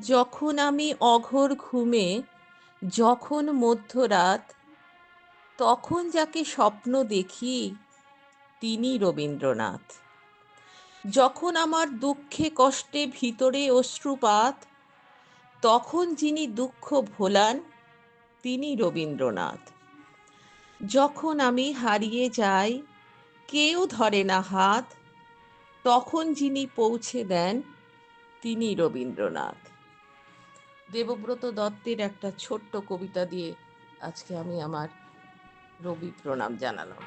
যখন আমি অঘোর ঘুমে, যখন মধ্যরাত, তখন যাকে স্বপ্ন দেখি তিনি রবীন্দ্রনাথ। যখন আমার দুঃখে কষ্টে ভিতরে অশ্রুপাত, তখন যিনি দুঃখ ভোলান তিনি রবীন্দ্রনাথ। যখন আমি হারিয়ে যাই, কেউ ধরে না হাত, তখন যিনি পৌঁছে দেন তিনি রবীন্দ্রনাথ। দেবব্রত দত্তের একটা ছোট্ট কবিতা দিয়ে আজকে আমি আমার রবি প্রণাম জানালাম।